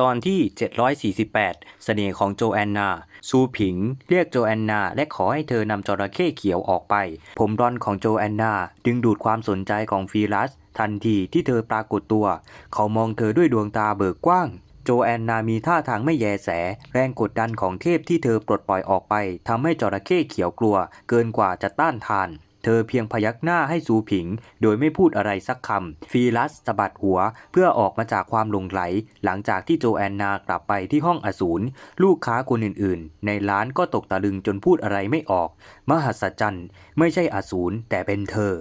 ตอนที่ 748 เสน่ห์ของโจแอนนา ซูผิง เรียกโจแอนนา และขอให้เธอนำจระเข้เขียวออกไป ผมรอนของโจแอนนา ดึงดูดความสนใจของฟีลัส ทันทีที่เธอปรากฏตัว เขามองเธอด้วยดวงตาเบิกกว้างโจแอนนามีท่าทางไม่แยแส แรงกดดันของเทพที่เธอปลดปล่อยออกไปทำให้จระเข้เขียวกลัว เกินกว่าจะต้านทาน เธอเพียงพยักหน้าให้ซูผิง โดยไม่พูดอะไรสักคำฟีลัสสะบัดหัวเพื่อออกมาจากความหลงไหล หลังจากที่โจแอนนากลับไปที่ห้องอสูรลูกค้าคนอื่นๆ ในร้านก็ตกตะลึงจนพูดอะไรไม่ออก มหัศจรรย์ไม่ใช่อสูรแต่เป็นเธอ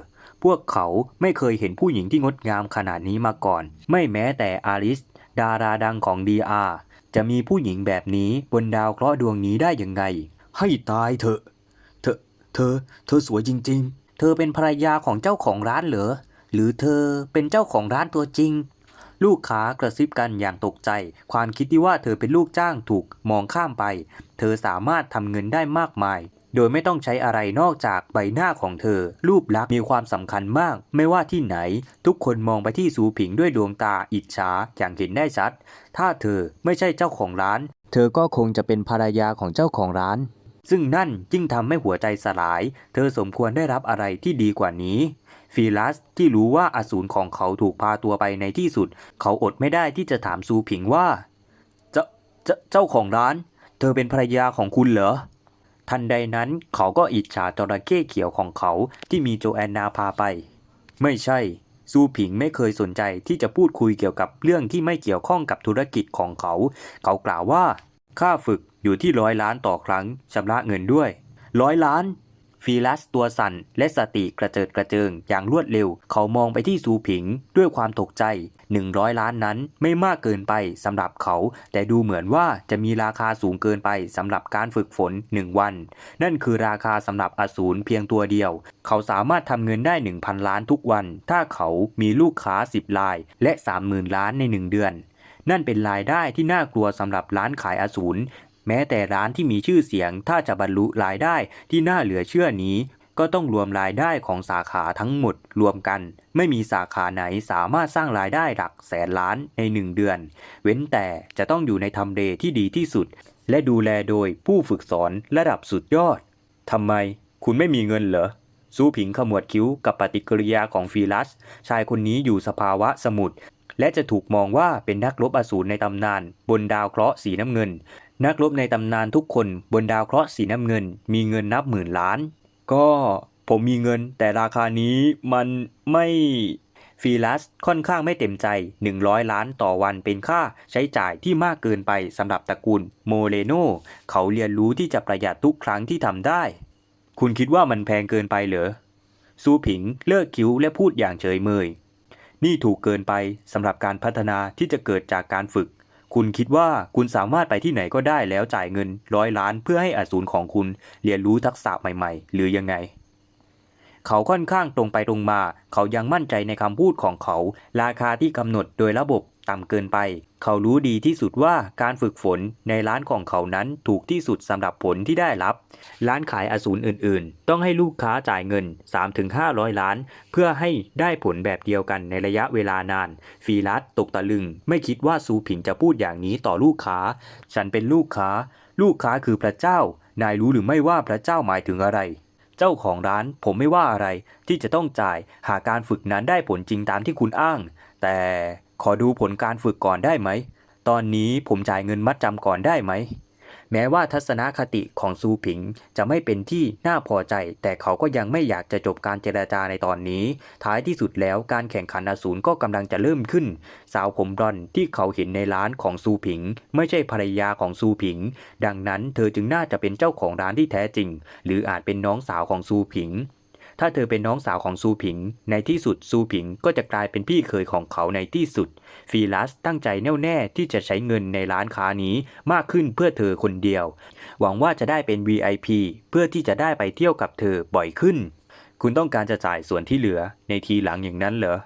พวกเขาไม่เคยเห็นผู้หญิงที่งดงามขนาดนี้มาก่อน ไม่แม้แต่อาริส ดาราดังของดีอาจะมีผู้หญิงแบบนี้บนดาวเคราะห์ดวงนี้ได้ยังไง ให้ตายเถอะ เธอ เธอสวยจริง ๆ เธอเป็นภรรยาของเจ้าของร้านเหรอ หรือเธอเป็นเจ้าของร้านตัวจริง ลูกค้ากระซิบกันอย่างตกใจ ความคิดที่ว่าเธอเป็นลูกจ้างถูกมองข้ามไป เธอสามารถทำเงินได้มากมาย โดยไม่ต้องใช้อะไรนอกจากใบหน้าของเธอ รูปลักษณ์มีความสำคัญมาก ไม่ว่าที่ไหน ทุกคนมองไปที่สูผิงด้วยดวงตาอิจฉาอย่างเห็นได้ชัด ถ้าเธอไม่ใช่เจ้าของร้าน เธอก็คงจะเป็นภรรยาของเจ้าของร้าน ซึ่งนั่นยิ่งทำให้หัวใจสลาย เธอสมควรได้รับอะไรที่ดีกว่านี้ฟีลัสที่รู้ว่าอสูรของเขาถูกพาตัวไปในที่สุด เขาอดไม่ได้ที่จะถามซูผิงว่า เจ้าเจ้าเจ้าของร้าน เธอเป็นภรรยาของคุณเหรอ ทันใดนั้นเขาก็อิจฉาจระเข้เขียวของเขาที่มีโจแอนนาพาไป ไม่ใช่ ซูผิงไม่เคยสนใจที่จะพูดคุยเกี่ยวกับเรื่องที่ไม่เกี่ยวข้องกับธุรกิจของเขา เขากล่าวว่าค่าฝึก อยู่ที่ร้อยล้านต่อครั้งชำระเงินด้วยร้อยล้านฟีลัสตัวสั่นและสติกระเจิดกระเจิงอย่างรวดเร็ว เขามองไปที่ซูผิงด้วยความตกใจ 100 ล้านนั้นไม่มากเกินไปสำหรับเขา แต่ดูเหมือนว่าจะมีราคาสูงเกินไปสำหรับการฝึกฝน 1 วัน นั่นคือราคาสำหรับอสูรเพียงตัวเดียว เขาสามารถทำเงินได้ 1,000 ล้านทุกวัน ถ้าเขามีลูกค้า 10ราย และ 30,000 ล้านใน 1 เดือนนั่นเป็นรายได้ที่น่ากลัวสำหรับร้านขายอสูร แม้แต่ร้านที่มีชื่อเสียงถ้าจะบรรลุรายได้ที่น่าเหลือเชื่อนี้ ก็ต้องรวมรายได้ของสาขาทั้งหมดรวมกัน ไม่มีสาขาไหนสามารถสร้างรายได้หลักแสนล้านในหนึ่งเดือน เว้นแต่จะต้องอยู่ในทำเลที่ดีที่สุด และดูแลโดยผู้ฝึกสอนระดับสุดยอดทำไมคุณไม่มีเงินเหรอซูผิงขมวดคิ้วกับปฏิกิริยาของฟีลัส ชายคนนี้อยู่สภาวะสมุทรและจะถูกมองว่าเป็นนักรบอสูรในตำนาน บนดาวเคราะห์สีน้ำเงิน นักรบในตำนานทุกคนบนดาวเคราะห์สีน้ำเงิน มีเงินนับหมื่นล้าน ก็ผมมีเงิน แต่ราคานี้มันไม่ฟีลัสค่อนข้างไม่เต็มใจ 100 ล้านต่อวันเป็นค่าใช้จ่ายที่มากเกินไปสำหรับตระกูลโมเลโนเขาเรียนรู้ที่จะประหยัดทุกครั้งที่ทำได้ คุณคิดว่ามันแพงเกินไปเหรอ ซูผิงเลิกคิ้วและพูดอย่างเฉยเมย นี่ถูกเกินไปสำหรับการพัฒนาที่จะเกิดจากการฝึก คุณคิดว่าคุณสามารถไปที่ไหนก็ได้แล้วจ่ายเงินร้อยล้านเพื่อให้อสูรของคุณเรียนรู้ทักษะใหม่ๆ หรือยังไง เขาค่อนข้างตรงไปตรงมา เขายังมั่นใจในคำพูดของเขา ราคาที่กำหนดโดยระบบ ต่ำเกินไป เขารู้ดีที่สุดว่าการฝึกฝนในร้านของเขานั้นถูกที่สุดสำหรับผลที่ได้รับ ร้านขายอสูรอื่นๆ ต้องให้ลูกค้าจ่ายเงิน 3-500 ล้าน เพื่อให้ได้ผลแบบเดียวกันในระยะเวลานาน ฟีลัสตกตะลึง ไม่คิดว่าซูผิงจะพูดอย่างนี้ต่อลูกค้า ฉันเป็นลูกค้า ลูกค้าคือพระเจ้า นายรู้หรือไม่ว่าพระเจ้าหมายถึงอะไรเจ้าของร้านผมไม่ว่าอะไรที่จะต้องจ่ายหากการฝึกนั้นได้ผลจริงตามที่คุณอ้าง แต่ ขอดูผลการฝึกก่อนได้ไหม ตอนนี้ผมจ่ายเงินมัดจำก่อนได้ไหม แม้ว่าทัศนคติของซูผิงจะไม่เป็นที่น่าพอใจ แต่เขาก็ยังไม่อยากจะจบการเจรจาในตอนนี้ ท้ายที่สุดแล้วการแข่งขันอสูรก็กำลังจะเริ่มขึ้น สาวผมบลอนที่เขาเห็นในร้านของซูผิง ไม่ใช่ภรรยาของซูผิง ดังนั้นเธอจึงน่าจะเป็นเจ้าของร้านที่แท้จริง หรืออาจเป็นน้องสาวของซูผิง ถ้าเธอเป็นน้องสาวของซูผิง ในที่สุดซูผิงก็จะกลายเป็นพี่เคยของเขาในที่สุด ฟีลัสตั้งใจแน่วแน่ที่จะใช้เงินในร้านค้านี้มากขึ้นเพื่อเธอคนเดียว หวังว่าจะได้เป็น VIP เพื่อที่จะได้ไปเที่ยวกับเธอบ่อยขึ้น คุณต้องการจะจ่ายส่วนที่เหลือในทีหลังอย่างนั้นเหรอ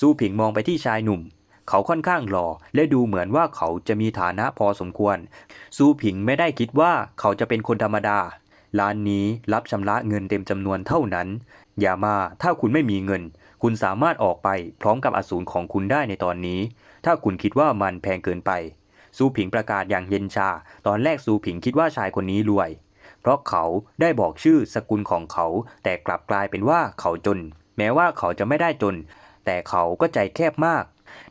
ซูผิงมองไปที่ชายหนุ่มเขาค่อนข้างหล่อและดูเหมือนว่าเขาจะมีฐานะพอสมควร ซูผิงไม่ได้คิดว่าเขาจะเป็นคนธรรมดา ร้านนี้รับชำระเงินเต็มจำนวนเท่านั้น อย่ามาถ้าคุณไม่มีเงิน คุณสามารถออกไปพร้อมกับอสูรของคุณได้ในตอนนี้ ถ้าคุณคิดว่ามันแพงเกินไป ซูผิงประกาศอย่างเย็นชา ตอนแรกซูผิงคิดว่าชายคนนี้รวย เพราะเขาได้บอกชื่อสกุลของเขา แต่กลับกลายเป็นว่าเขาจน แม้ว่าเขาจะไม่ได้จน แต่เขาก็ใจแคบมาก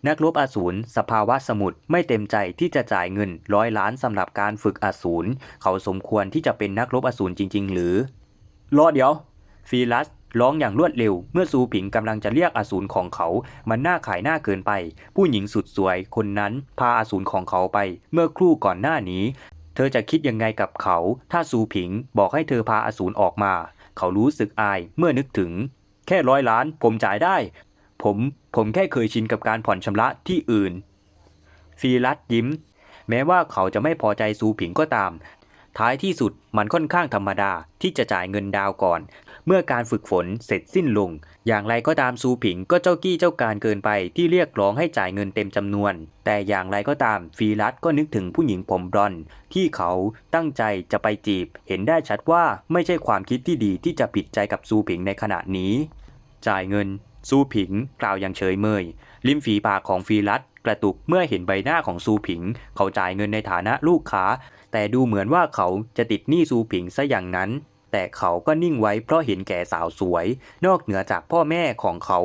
นักรบอสูรสภาวะสมุทรไม่เต็มใจที่จะจ่ายเงินร้อยล้านสำหรับการฝึกอสูรเขาสมควรที่จะเป็นนักรบอสูรจริง ๆ หรือ รอเดี๋ยว ฟีลัสร้องอย่างรวดเร็ว เมื่อซูผิงกำลังจะเรียกอสูรของเขา มันน่าขายหน้าเกินไป ผู้หญิงสุดสวยคนนั้นพาอสูรของเขาไป เมื่อครู่ก่อนหน้านี้ เธอจะคิดยังไงกับเขา ถ้าซูผิงบอกให้เธอพาอสูรออกมา เขารู้สึกอายเมื่อนึกถึง แค่ร้อยล้านผมจ่ายได้ ผม ผมแค่เคยชินกับการผ่อนชำระที่อื่นฟีลัสยิ้ม แม้ว่าเขาจะไม่พอใจซูผิงก็ตาม ท้ายที่สุดมันค่อนข้างธรรมดาที่จะจ่ายเงินดาวก่อน เมื่อการฝึกฝนเสร็จสิ้นลง อย่างไรก็ตามซูผิงก็เจ้ากี้เจ้าการเกินไปที่เรียกร้องให้จ่ายเงินเต็มจำนวน แต่อย่างไรก็ตามฟีลัสก็นึกถึงผู้หญิงผมบรอน ที่เขาตั้งใจจะไปจีบ เห็นได้ชัดว่าไม่ใช่ความคิดที่ดีที่จะปิดใจกับซูผิงในขณะนี้ จ่ายเงิน ซูผิงกล่าวอย่างเฉยเมย ริมฝีปากของฟีลัสกระตุกเมื่อเห็นใบหน้าของซูผิง เขาจ่ายเงินในฐานะลูกค้า แต่ดูเหมือนว่าเขาจะติดหนี้ซูผิงซะอย่างนั้น แต่เขาก็นิ่งไว้เพราะเห็นแก่สาวสวย นอกเหนือจากพ่อแม่ของเขา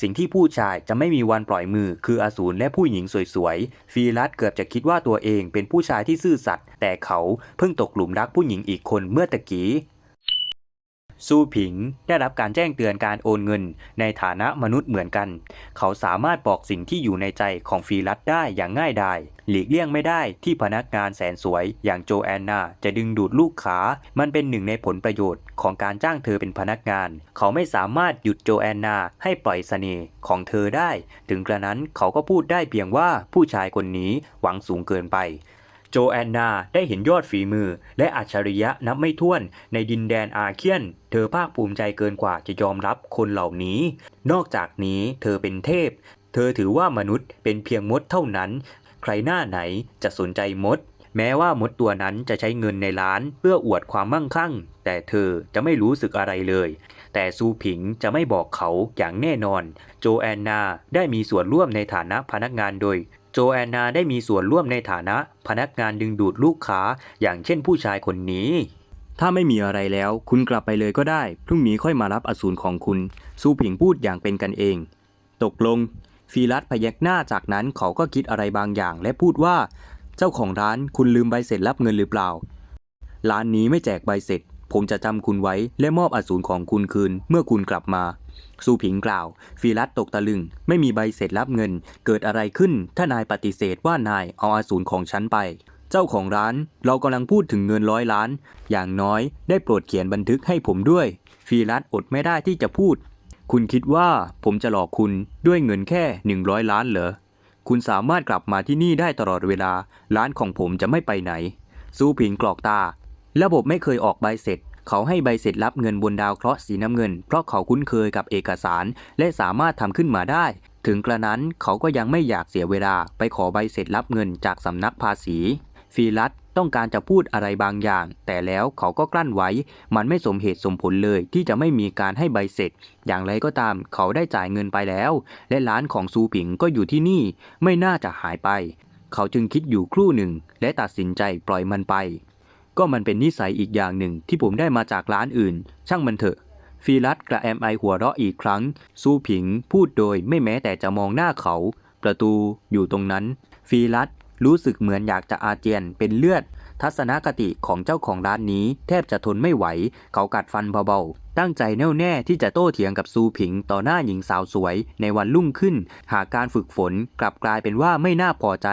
สิ่งที่ผู้ชายจะไม่มีวันปล่อยมือคืออสูรและผู้หญิงสวยๆ ฟีลัสเกือบจะคิดว่าตัวเองเป็นผู้ชายที่ซื่อสัตย์แต่เขาเพิ่งตกหลุมรักผู้หญิงอีกคนเมื่อตะกี้ ซูผิงได้รับการแจ้งเตือนการโอนเงิน ในฐานะมนุษย์เหมือนกัน เขาสามารถบอกสิ่งที่อยู่ในใจของฟีลัสได้อย่างง่ายดายหลีกเลี่ยงไม่ได้ที่พนักงานแสนสวย อย่างโจแอนนา จะดึงดูดลูกค้า มันเป็นหนึ่งในผลประโยชน์ของการจ้างเธอเป็นพนักงาน เขาไม่สามารถหยุดโจแอนนาให้ปล่อยเสน่ห์ของเธอได้ ถึงกระนั้นเขาก็พูดได้เพียงว่าผู้ชายคนนี้หวังสูงเกินไป โจแอนนาได้เห็นยอดฝีมือ และอัจฉริยะนับไม่ถ้วนในดินแดนอาเคียน เธอภาคภูมิใจเกินกว่าจะยอมรับคนเหล่านี้ นอกจากนี้เธอเป็นเทพ เธอถือว่ามนุษย์เป็นเพียงมดเท่านั้น ใครหน้าไหนจะสนใจมด แม้ว่ามดตัวนั้นจะใช้เงินในร้านเพื่ออวดความมั่งคั่ง แต่เธอจะไม่รู้สึกอะไรเลยแต่ซูผิงจะไม่บอกเขาอย่างแน่นอน โจแอนนาได้มีส่วนร่วมในฐานะพนักงานโดย โจแอนนาได้มีส่วนร่วมในฐานะพนักงานดึงดูดลูกค้า อย่างเช่นผู้ชายคนนี้ ถ้าไม่มีอะไรแล้ว คุณกลับไปเลยก็ได้ พรุ่งนี้ค่อยมารับอสูรของคุณ ซูผิงพูดอย่างเป็นกันเอง ตกลง ฟีลัสพยักหน้าจากนั้นเขาก็คิดอะไรบางอย่างและพูดว่า เจ้าของร้านคุณลืมใบเสร็จรับเงินหรือเปล่า ร้านนี้ไม่แจกใบเสร็จ ผมจะจำคุณไว้และมอบอสูรของคุณคืนเมื่อคุณกลับมา ซูผิงกล่าว ฟีลัสตกตะลึง ไม่มีใบเสร็จรับเงิน เกิดอะไรขึ้น ถ้านายปฏิเสธว่านายเอาอาสูรของฉันไป เจ้าของร้าน เรากำลังพูดถึงเงินร้อยล้าน อย่างน้อยได้โปรดเขียนบันทึกให้ผมด้วย ฟีลัสอดไม่ได้ที่จะพูด คุณคิดว่าผมจะหลอกคุณด้วยเงินแค่ 100 ล้านเหรอ คุณสามารถกลับมาที่นี่ได้ตลอดเวลา ร้านของผมจะไม่ไปไหนซูผิงกรอกตา ระบบไม่เคยออกใบเสร็จ เขาให้ใบเสร็จรับเงินบนดาวเคราะห์สีน้ำเงิน เพราะเขาคุ้นเคยกับเอกสาร และสามารถทำขึ้นมาได้ ถึงกระนั้นเขาก็ยังไม่อยากเสียเวลา ไปขอใบเสร็จรับเงินจากสำนักภาษีฟีลัสต้องการจะพูดอะไรบางอย่าง แต่แล้วเขาก็กลั้นไว้ มันไม่สมเหตุสมผลเลยที่จะไม่มีการให้ใบเสร็จ อย่างไรก็ตามเขาได้จ่ายเงินไปแล้ว และร้านของซูผิงก็อยู่ที่นี่ ไม่น่าจะหายไป เขาจึงคิดอยู่ครู่หนึ่ง และตัดสินใจปล่อยมันไป ก็มันเป็นนิสัยอีกอย่างหนึ่งที่ผมได้มาจากร้านอื่น ช่างมันเถอะ ฟีลัสกระแอมไอหัวเราะอีกครั้ง ซูผิงพูดโดยไม่แม้แต่จะมองหน้าเขา ประตูอยู่ตรงนั้น ฟีลัสรู้สึกเหมือนอยากจะอาเจียนเป็นเลือด ทัศนคติของเจ้าของร้านนี้ แทบจะทนไม่ไหว เขากัดฟันเบาๆ ตั้งใจแน่วแน่ที่จะโต้เถียงกับซูผิงต่อหน้าหญิงสาวสวยในวันรุ่งขึ้น หากการฝึกฝนกลับกลายเป็นว่าไม่น่าพอใจ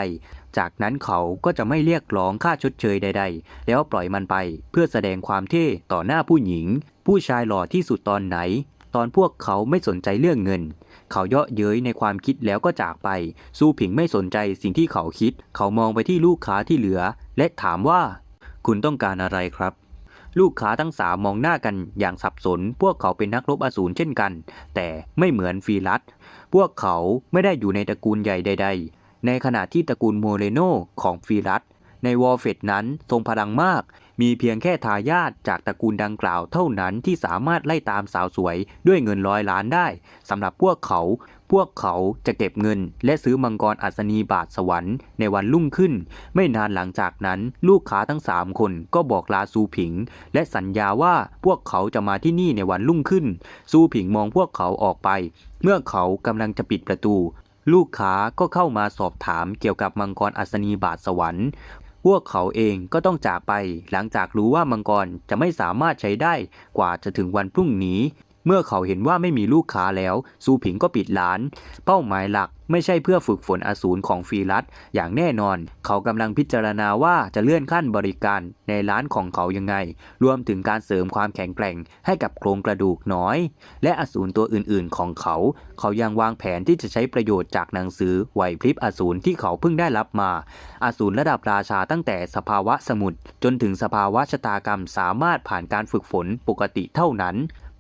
จากนั้นเขาก็จะไม่เรียกร้องค่าชดเชยใด ๆ แล้วปล่อยมันไปเพื่อแสดงความเท่ต่อหน้าผู้หญิง ผู้ชายหล่อที่สุดตอนไหน ตอนพวกเขาไม่สนใจเรื่องเงิน เขาเยาะเย้ยในความคิดแล้วก็จากไป ซูผิงไม่สนใจสิ่งที่เขาคิด เขามองไปที่ลูกค้าที่เหลือ และถามว่า คุณต้องการอะไรครับลูกค้าทั้งสามมองหน้ากันอย่างสับสน พวกเขาเป็นนักรบอสูรเช่นกัน แต่ไม่เหมือนฟีลัส พวกเขาไม่ได้อยู่ในตระกูลใหญ่ใดๆ ในขณะที่ตระกูลโมเรโนของฟีลัสในวอลเฟตนั้นทรงพลังมาก มีเพียงแค่ทายาทจากตระกูลดังกล่าวเท่านั้นที่สามารถไล่ตามสาวสวยด้วยเงินร้อยล้านได้สำหรับพวกเขา พวกเขาจะเก็บเงิน และซื้อมังกรอัศนีบาทสวรรค์ในวันรุ่งขึ้น ไม่นานหลังจากนั้น ลูกค้าทั้งสามคนก็บอกลาซูผิง และสัญญาว่าพวกเขาจะมาที่นี่ในวันรุ่งขึ้น ซูผิงมองพวกเขาออกไป เมื่อเขากำลังจะปิดประตู ลูกค้าก็เข้ามาสอบถามเกี่ยวกับมังกรอัศนีบาทสวรรค์ พวกเขาเองก็ต้องจากไปหลังจากรู้ว่ามังกรจะไม่สามารถใช้ได้กว่าจะถึงวันพรุ่งนี้ เมื่อเขาเห็นว่าไม่มีลูกค้าแล้ว ซูผิงก็ปิดร้าน เป้าหมายหลักไม่ใช่เพื่อฝึกฝนอสูรของฟรีลัสอย่างแน่นอน เขากำลังพิจารณาว่าจะเลื่อนขั้นบริการในร้านของเขายังไง รวมถึงการเสริมความแข็งแกร่งให้กับโครงกระดูกน้อย และอสูรตัวอื่น ๆ ของเขา เขายังวางแผนที่จะใช้ประโยชน์จากหนังสือไหวพริบอสูรที่เขาเพิ่งได้รับมา อสูรระดับราชาตั้งแต่สภาวะสมุทรจนถึงสภาวะชะตากรรมสามารถผ่านการฝึกฝนปกติเท่านั้น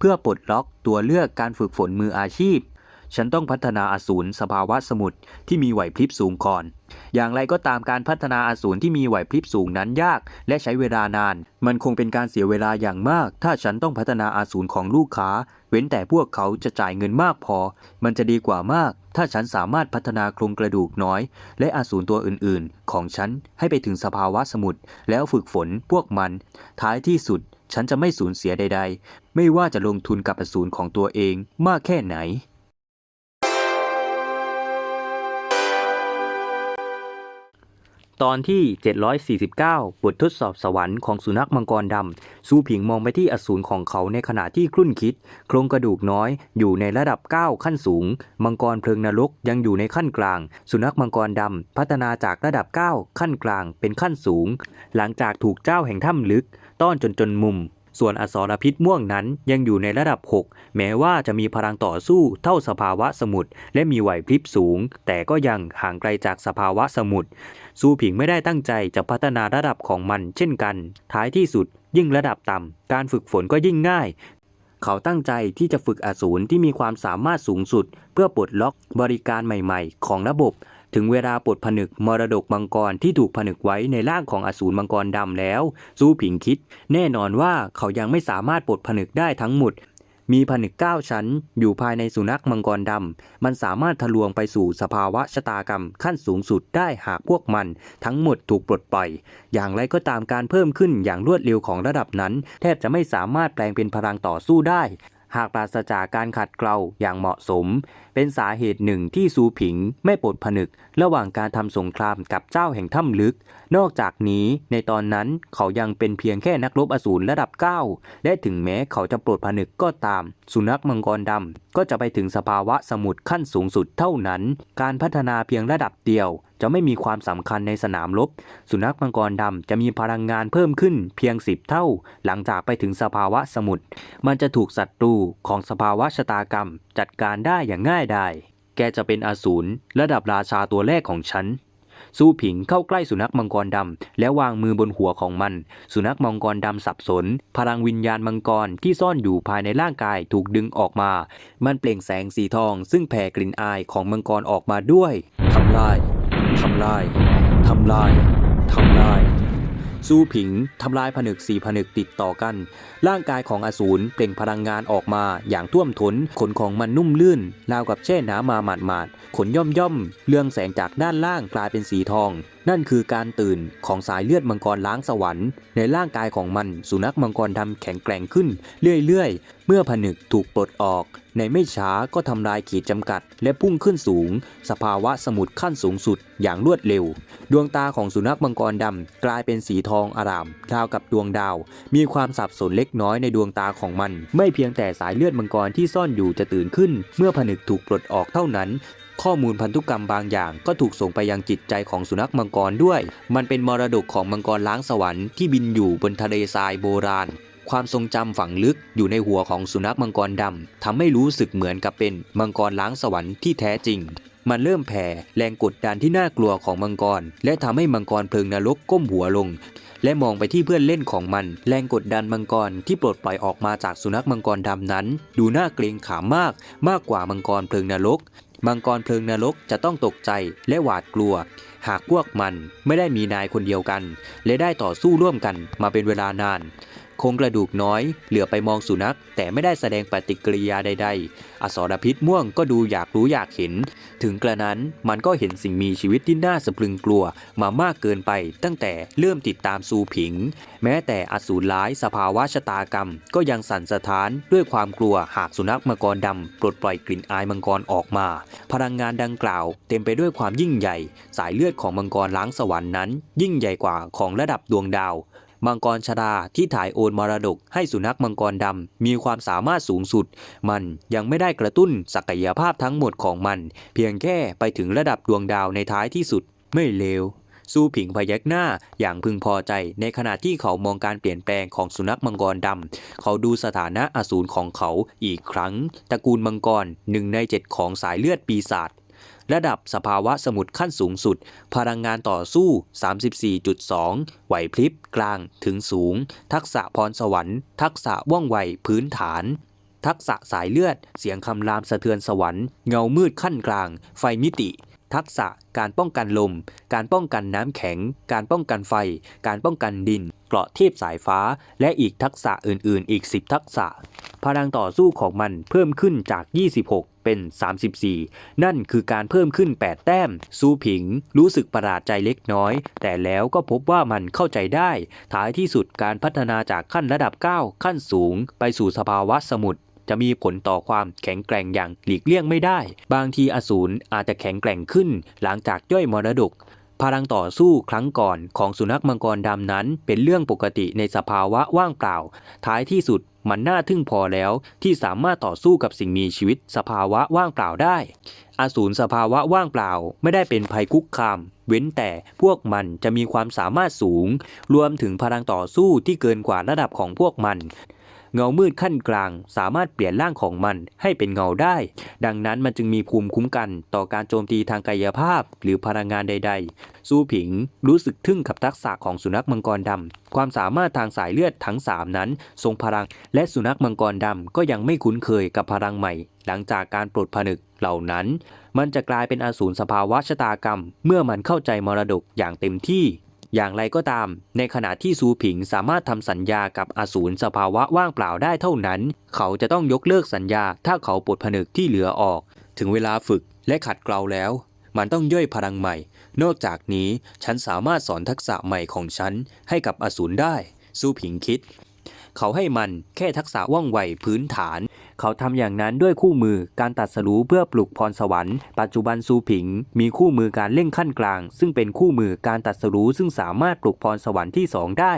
พื่อปลดล็อกตัวเลือกการฝึกฝนมืออาชีพ ฉันต้องพัฒนาอสูรสภาวะสมุทรที่มีไหวพริบสูงก่อน อย่างไรก็ตามการพัฒนาอสูรที่มีไหวพริบสูงนั้นยาก และใช้เวลานาน มันคงเป็นการเสียเวลาอย่างมาก ถ้าฉันต้องพัฒนาอสูรของลูกค้า เว้นแต่พวกเขาจะจ่ายเงินมากพอ มันจะดีกว่ามาก ถ้าฉันสามารถพัฒนาโครงกระดูกน้อย และอสูรตัวอื่น ๆ ของฉันให้ไปถึงสภาวะสมุทรแล้วฝึกฝนพวกมัน ท้ายที่สุด ฉันจะไม่สูญเสียใด ๆ ไม่ว่าจะลงทุนกับอสูรของตัวเองมากแค่ไหน ตอนที่ 749 บททดสอบสวรรค์ของสุนัขมังกรดำซูผิงมองไปที่อสูรของเขาในขณะที่ครุ่นคิด โครงกระดูกน้อยอยู่ในระดับ 9 ขั้นสูง มังกรเพลิงนรกยังอยู่ในขั้นกลาง สุนัขมังกรดำพัฒนาจากระดับ 9 ขั้นกลางเป็นขั้นสูง หลังจากถูกเจ้าแห่งถ้ำลึก ต้อนจนจนมุม ส่วนอสรพิษม่วงนั้นยังอยู่ในระดับ 6 แม้ว่าจะมีพลังต่อสู้เท่าสภาวะสมุทรและมีไหวพริบสูง แต่ก็ยังห่างไกลจากสภาวะสมุทรซูผิงไม่ได้ตั้งใจจะพัฒนาระดับของมัน เช่นกัน ท้ายที่สุด ยิ่งระดับต่ำการฝึกฝนก็ยิ่งง่ายเขาตั้งใจที่จะฝึกอสูรที่มีความสามารถสูงสุด เพื่อปลดล็อกบริการใหม่ ๆ ของระบบ ถึงเวลาปลดผนึกมรดกมังกรที่ถูกผนึกไว้ในร่างของอสูรมังกรดำแล้ว ซูผิงคิด แน่นอนว่าเขายังไม่สามารถปลดผนึกได้ทั้งหมด มีผนึก9ชั้น อยู่ภายในสุนัขมังกรดำมันสามารถทะลวงไปสู่สภาวะชะตากรรมขั้นสูงสุดได้หากพวกมัน ทั้งหมดถูกปลดปล่อย อย่างไรก็ตามการเพิ่มขึ้นอย่างรวดเร็วของระดับนั้น แทบจะไม่สามารถแปลงเป็นพลังต่อสู้ได้ หากปราศจากการขัดเกลาอย่างเหมาะสม เป็นสาเหตุหนึ่งที่ซูผิงไม่ปลดผนึก ระหว่างการทำสงครามกับเจ้าแห่งถ้ำลึกนอกจากนี้ในตอนนั้นเขายังเป็นเพียงแค่นักรบอสูรระดับ 9 และถึงแม้เขาจะปลดผนึกก็ตาม สุนัขมังกรดำก็จะไปถึงสภาวะสมุทรขั้นสูงสุดเท่านั้น การพัฒนาเพียงระดับเดียว จะไม่มีความสำคัญในสนามรบ สุนัขมังกรดำจะมีพลังงานเพิ่มขึ้นเพียง 10 เท่า หลังจากไปถึงสภาวะสมุทรมันจะถูกศัตรูของสภาวะชะตากรรม จัดการได้อย่างง่ายดายแกจะเป็นอสูรระดับราชาตัวแรกของฉัน สู้ผิงเข้าใกล้สุนัขมังกรดำและวางมือบนหัวของมัน สุนัขมังกรดำสับสน พลังวิญญาณมังกรที่ซ่อนอยู่ภายในร่างกายถูกดึงออกมา มันเปล่งแสงสีทอง ซึ่งแผ่กลิ่นอายของมังกรออกมาด้วยทำลายทำลายทำลายทำลาย สู้ผิงทำลายผนึกสี่ผนึกติดต่อกัน ร่างกายของอสูรเปล่งพลังงานออกมาอย่างท่วมท้นขนของมันนุ่มลื่นราวกับแช่น้ำมาหมาดๆขนย่อมย่อมๆเรืองแสงจากด้านล่างกลายเป็นสีทอง นั่นคือการตื่นของสายเลือดมังกรล้างสวรรค์ ในร่างกายของมันสุนัขมังกรดำแข็งแกร่งขึ้นเรื่อยๆ เมื่อผนึกถูกปลดออก ในไม่ช้าก็ทำลายขีดจำกัด และพุ่งขึ้นสูง สภาวะสมุทรขั้นสูงสุดอย่างรวดเร็ว ดวงตาของสุนัขมังกรดำกลายเป็นสีทองอารามราวกับดวงดาว มีความสับสนเล็กน้อยในดวงตาของมัน ไม่เพียงแต่สายเลือดมังกรที่ซ่อนอยู่จะตื่นขึ้น เมื่อผนึกถูกปลดออกเท่านั้น ข้อมูลพันธุกรรมบางอย่างก็ถูกส่งไปยังจิตใจของสุนัขมังกรด้วย มันเป็นมรดกของมังกรล้างสวรรค์ที่บินอยู่บนทะเลทรายโบราณ ความทรงจำฝังลึกอยู่ในหัวของสุนัขมังกรดำทำให้รู้สึกเหมือนกับเป็นมังกรล้างสวรรค์ที่แท้จริง มันเริ่มแผ่แรงกดดันที่น่ากลัวของมังกร และทำให้มังกรเพลิงนรกก้มหัวลงและมองไปที่เพื่อนเล่นของมัน แรงกดดันมังกรที่ปลดปล่อยออกมาจากสุนัขมังกรดำนั้น ดูน่าเกรงขามมาก มากกว่ามังกรเพลิงนรก มังกรเพลิงนรกจะต้องตกใจและหวาดกลัว หากพวกมันไม่ได้มีนายคนเดียวกัน และได้ต่อสู้ร่วมกันมาเป็นเวลานาน คงกระดูกน้อย เหลือไปมองสุนัข แต่ไม่ได้แสดงปฏิกิริยาใด ๆ อสรพิษม่วงก็ดูอยากรู้อยากเห็น ถึงกระนั้นมันก็เห็นสิ่งมีชีวิตที่น่าสะพรึงกลัวมามากเกินไป ตั้งแต่เริ่มติดตามซูผิง แม้แต่อสูรร้ายสภาวะชะตากรรม ก็ยังสั่นสะท้านด้วยความกลัวหากสุนัขมังกรดำปลดปล่อยกลิ่นอายมังกรออกมา พลังงานดังกล่าว เต็มไปด้วยความยิ่งใหญ่ สายเลือดของมังกรล้างสวรรค์นั้น ยิ่งใหญ่กว่าของระดับดวงดาว มังกรชดาที่ถ่ายโอนมรดกให้สุนัขมังกรดำมีความสามารถสูงสุด มันยังไม่ได้กระตุ้นศักยภาพทั้งหมดของมัน เพียงแค่ไปถึงระดับดวงดาวในท้ายที่สุดไม่เลวซูผิงพยักหน้าอย่างพึงพอใจ ในขณะที่เขามองการเปลี่ยนแปลงของสุนัขมังกรดำเขาดูสถานะอสูรของเขาอีกครั้ง ตระกูลมังกรหนึ่งในเจ็ดของสายเลือดปีศาจ ระดับสภาวะสมุทรขั้นสูงสุด พลังงานต่อสู้ 34.2 ไหวพริบกลางถึงสูง ทักษะพรสวรรค์ ทักษะว่องไวพื้นฐาน ทักษะสายเลือด เสียงคำรามสะเทือนสวรรค์ เงามืดขั้นกลาง ไฟมิติ ทักษะการป้องกันลม การป้องกันน้ำแข็ง การป้องกันไฟ การป้องกันดิน เกราะเทพสายฟ้า และอีกทักษะอื่นๆ อีก 10 ทักษะ พลังต่อสู้ของมันเพิ่มขึ้นจาก 26 เป็น 34 นั่นคือการเพิ่มขึ้น 8 แต้ม ซูผิง รู้สึกประหลาดใจเล็กน้อย แต่แล้วก็พบว่ามันเข้าใจได้ ท้ายที่สุดการพัฒนาจากขั้นระดับ 9 ขั้นสูง ไปสู่สภาวะสมุดจะมีผลต่อความแข็งแกร่งอย่างหลีกเลี่ยงไม่ได้ บางทีอสูรอาจจะแข็งแกร่งขึ้น หลังจากย่อยมรดก พลังต่อสู้ครั้งก่อนของสุนัขมังกรดำนั้นเป็นเรื่องปกติในสภาวะว่างเปล่า ท้ายที่สุดมันน่าทึ่งพอแล้วที่สามารถต่อสู้กับสิ่งมีชีวิตสภาวะว่างเปล่าได้อสูรสภาวะว่างเปล่าไม่ได้เป็นภัยคุกคาม เว้นแต่พวกมันจะมีความสามารถสูง รวมถึงพลังต่อสู้ที่เกินกว่าระดับของพวกมัน เงามืดขั้นกลาง สามารถเปลี่ยนร่างของมันให้เป็นเงาได้ ดังนั้นมันจึงมีภูมิคุ้มกันต่อการโจมตีทางกายภาพ หรือพลังงานใดๆซูผิงรู้สึกทึ่งกับทักษะของสุนัขมังกรดำ ความสามารถทางสายเลือดทั้ง 3 นั้น ทรงพลัง และสุนัขมังกรดำก็ยังไม่คุ้นเคยกับพลังใหม่ หลังจากการปลดผนึกเหล่านั้น มันจะกลายเป็นอสูรสภาวะชะตากรรม เมื่อมันเข้าใจมรดกอย่างเต็มที่ อย่างไรก็ตาม ในขณะที่ซูผิงสามารถทำสัญญากับอสูรสภาวะว่างเปล่าได้เท่านั้น เขาจะต้องยกเลิกสัญญาถ้าเขาปลดผนึกที่เหลือออก ถึงเวลาฝึกและขัดเกลาแล้ว มันต้องย่อยพลังใหม่ นอกจากนี้ฉันสามารถสอนทักษะใหม่ของฉันให้กับอสูรได้ ซูผิงคิด เขาให้มันแค่ทักษะว่องไวพื้นฐาน เขาทำอย่างนั้นด้วยคู่มือการตัดสรู้เพื่อปลุกพรสวรรค์ ปัจจุบันซูผิง มีคู่มือการเล่งขั้นกลาง ซึ่งเป็นคู่มือการตัดสรู้ซึ่งสามารถปลุกพรสวรรค์ที่สองได้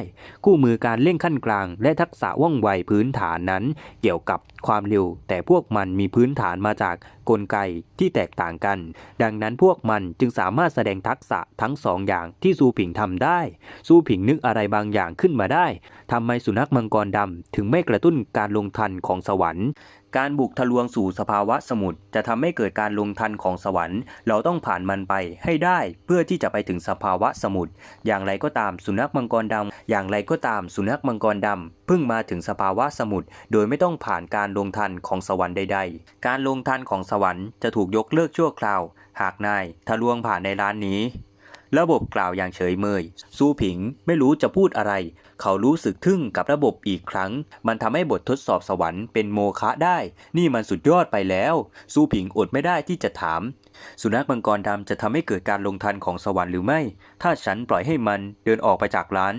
คู่มือการเล่งขั้นกลาง และทักษะว่องไวพื้นฐานนั้น เกี่ยวกับความเร็ว แต่พวกมันมีพื้นฐานมาจาก กลไกที่แตกต่างกัน ดังนั้นพวกมันจึงสามารถแสดงทักษะทั้งสองอย่างที่ซูผิงทำได้ ซูผิงนึกอะไรบางอย่างขึ้นมาได้ทำไมสุนัขมังกรดำถึงไม่กระตุ้นการลงทันของสวรรค์ การบุกทะลวงสู่สภาวะสมุทรจะทำให้เกิดการลงทันของสวรรค์ เราต้องผ่านมันไปให้ได้เพื่อที่จะไปถึงสภาวะสมุทรอย่างไรก็ตามสุนัขมังกรดำอย่างไรก็ตามสุนัขมังกรดำเพิ่งมาถึงสภาวะสมุทรโดยไม่ต้องผ่านการลงทันของสวรรค์ใด ๆ การลงทันของสวรรค์จะถูกยกเลิกชั่วคราว หากนายทะลวงผ่านในร้านนี้ ระบบกล่าวอย่างเฉยเมยซูผิงไม่รู้จะพูดอะไร เขารู้สึกทึ่งกับระบบอีกครั้ง มันทำให้บททดสอบสวรรค์เป็นโมฆะได้ นี่มันสุดยอดไปแล้วซูผิงอดไม่ได้ที่จะถาม สุนัขมังกรดำจะทำให้เกิดการลงทันของสวรรค์หรือไม่ ถ้าฉันปล่อยให้มันเดินออกไปจากร้าน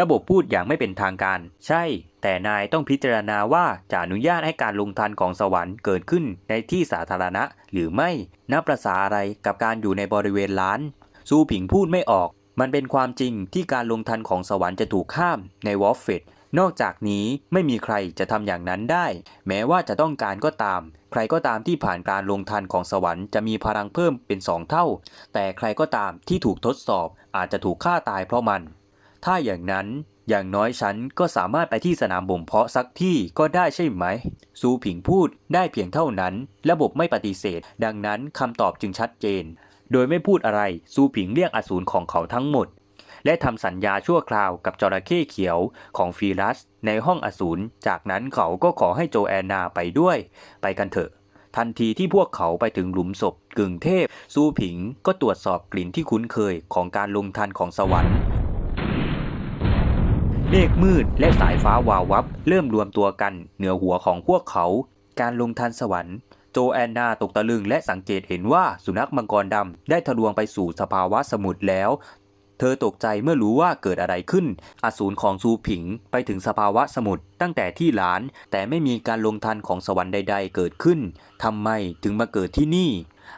ระบบพูดอย่างไม่เป็นทางการ ใช่ แต่นายต้องพิจารณาว่าจะอนุญาตให้การลงทันของสวรรค์เกิดขึ้นในที่สาธารณะหรือไม่นับประษาอะไรกับการอยู่ในบริเวณร้าน ซูผิงพูดไม่ออก มันเป็นความจริงที่การลงทันของสวรรค์จะถูกห้ามในวอฟเฟตนอกจากนี้ไม่มีใครจะทำอย่างนั้นได้ แม้ว่าจะต้องการก็ตาม ใครก็ตามที่ผ่านการลงทันของสวรรค์จะมีพลังเพิ่มเป็นสองเท่า แต่ใครก็ตามที่ถูกทดสอบอาจจะถูกฆ่าตายเพราะมัน ถ้าอย่างนั้นอย่างน้อยฉันก็สามารถไปที่สนามบ่มเพาะสักที่ก็ได้ใช่ไหม ซูผิงพูดได้เพียงเท่านั้น ระบบไม่ปฏิเสธ ดังนั้นคำตอบจึงชัดเจน โดยไม่พูดอะไรซูผิงเรียกอสูรของเขาทั้งหมด และทำสัญญาชั่วคราวกับจระเข้เขียวของฟีรัส ในห้องอสูร จากนั้นเขาก็ขอให้โจแอนนาไปด้วย ไปกันเถอะ ทันทีที่พวกเขาไปถึงหลุมศพกึ่งเทพ ซูผิงก็ตรวจสอบกลิ่นที่คุ้นเคยของการลงทันของสวรรค์เมฆมืดและสายฟ้าวาววับ เริ่มรวมตัวกันเหนือหัวของพวกเขา การลงทันสวรรค์ โจแอนนาตกตะลึงและสังเกตเห็นว่าสุนัขมังกรดำได้ทะลวงไปสู่สภาวะสมุทรแล้ว เธอตกใจเมื่อรู้ว่าเกิดอะไรขึ้น อสูรของซูผิงไปถึงสภาวะสมุทรตั้งแต่ที่หลาน แต่ไม่มีการลงทันของสวรรค์ใด ๆ เกิดขึ้นทำไมถึงมาเกิดที่นี่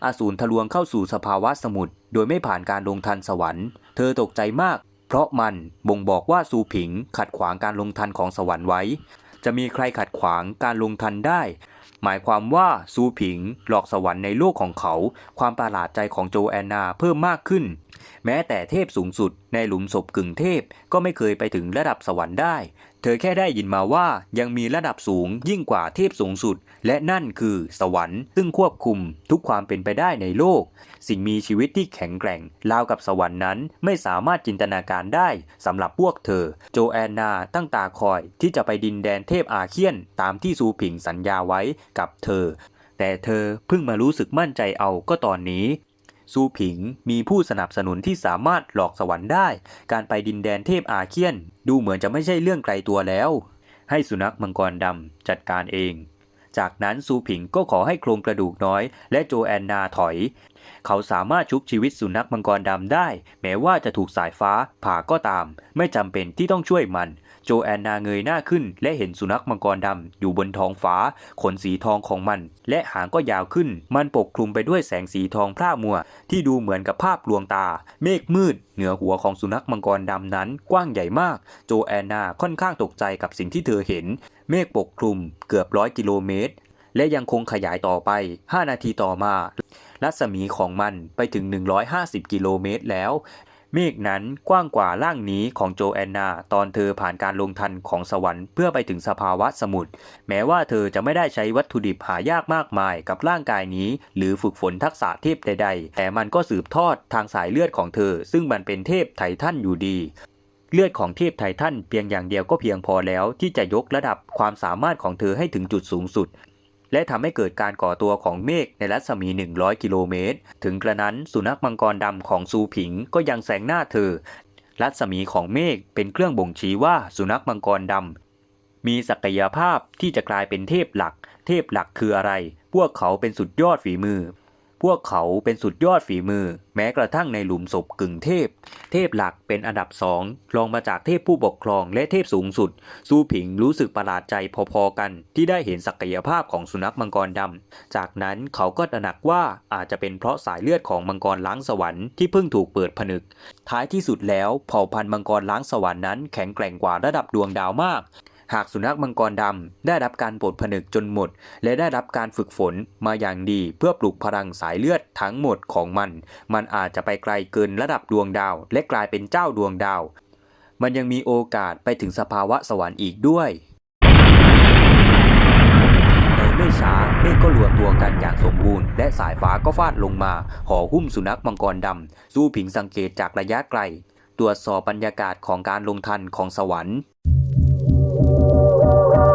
อสูรทะลวงเข้าสู่สภาวะสมุทรโดยไม่ผ่านการลงทันสวรรค์ เธอตกใจมาก เพราะมันบ่งบอกว่าซูผิงขัดขวางการลงทันของสวรรค์ไว้ จะมีใครขัดขวางการลงทันได้ หมายความว่าซูผิงหลอกสวรรค์ในโลกของเขา ความประหลาดใจของโจแอนนาเพิ่มมากขึ้น แม้แต่เทพสูงสุดในหลุมศพกึ่งเทพก็ไม่เคยไปถึงระดับสวรรค์ได้ เธอแค่ได้ยินมาว่ายังมีระดับสูงยิ่งกว่าเทพสูงสุด และนั่นคือสวรรค์ ซึ่งควบคุมทุกความเป็นไปได้ในโลก สิ่งมีชีวิตที่แข็งแกร่งราวกับสวรรค์นั้นไม่สามารถจินตนาการได้สำหรับพวกเธอ โจแอนนาตั้งตาคอยที่จะไปดินแดนเทพอาเคียน ตามที่ซูผิงสัญญาไว้กับเธอ แต่เธอเพิ่งมารู้สึกมั่นใจเอาก็ตอนนี้ ซูผิง มีผู้สนับสนุนที่สามารถหลอกสวรรค์ได้ การไปดินแดนเทพอาเคียน ดูเหมือนจะไม่ใช่เรื่องไกลตัวแล้ว ให้สุนัขมังกรดำจัดการเอง จากนั้นซูผิงก็ขอให้โครงกระดูกน้อย และโจแอนนาถอย เขาสามารถชุบชีวิตสุนัขมังกรดำได้ แม้ว่าจะถูกสายฟ้าผ่าก็ตาม ไม่จำเป็นที่ต้องช่วยมัน โจแอนนาเงยหน้าขึ้น และเห็นสุนัขมังกรดำอยู่บนท้องฟ้า ขนสีทองของมัน และหางก็ยาวขึ้น มันปกคลุมไปด้วยแสงสีทองพร่ามัว ที่ดูเหมือนกับภาพลวงตา เมฆมืด เหนือหัวของสุนัขมังกรดำนั้น กว้างใหญ่มาก โจแอนนาค่อนข้างตกใจกับสิ่งที่เธอเห็น เมฆปกคลุมเกือบร้อยกิโลเมตร และยังคงขยายต่อไป 5 นาทีต่อมา รัศมีของมันไปถึง 150 กิโลเมตรแล้ว เมฆนั้นกว้างกว่าร่างนี้ของโจแอนนา ตอนเธอผ่านการลงทันของสวรรค์เพื่อไปถึงสภาวะสมุทรแม้ว่าเธอจะไม่ได้ใช้วัตถุดิบหายากมากมายกับร่างกายนี้ หรือฝึกฝนทักษะเทพใด ๆ แต่มันก็สืบทอดทางสายเลือดของเธอ ซึ่งมันเป็นเทพไททันอยู่ดีเลือดของเทพไททันเพียงอย่างเดียวก็เพียงพอแล้วที่จะยกระดับความสามารถของเธอให้ถึงจุดสูงสุด และทำให้เกิดการก่อตัวของเมฆในรัศมี 100 กิโลเมตร ถึงกระนั้นสุนัขมังกรดำของซูผิงก็ยังแสงหน้าเธอ รัศมีของเมฆเป็นเครื่องบ่งชี้ว่าสุนัขมังกรดำมีศักยภาพที่จะกลายเป็นเทพหลัก เทพหลักคืออะไร พวกเขาเป็นสุดยอดฝีมือ พวกเขาเป็นสุดยอดฝีมือ แม้กระทั่งในหลุมศพกึ่งเทพ เทพหลักเป็นอันดับสองรองมาจากเทพผู้ปกครองและเทพสูงสุด ซูผิงรู้สึกประหลาดใจพอๆกัน ที่ได้เห็นศักยภาพของสุนัขมังกรดำ จากนั้นเขาก็ตระหนักว่าอาจจะเป็นเพราะสายเลือดของมังกรล้างสวรรค์ที่เพิ่งถูกเปิดผนึก ท้ายที่สุดแล้วเผ่าพันธุ์มังกรล้างสวรรค์นั้นแข็งแกร่งกว่าระดับดวงดาวมาก หากสุนัขมังกรดำได้รับการปลดผนึกจนหมด และได้รับการฝึกฝนมาอย่างดีเพื่อปลุกพลังสายเลือดทั้งหมดของมัน มันอาจจะไปไกลเกินระดับดวงดาว และกลายเป็นเจ้าดวงดาว มันยังมีโอกาสไปถึงสภาวะสวรรค์อีกด้วยในไม่ช้าเมฆก็รวมตัวกันอย่างสมบูรณ์ และสายฟ้าก็ฟาดลงมาห่อหุ้มสุนัขมังกรดำสู้ผิงสังเกตจากระยะไกล ตรวจสอบบรรยากาศของการลงทันของสวรรค์ Thank.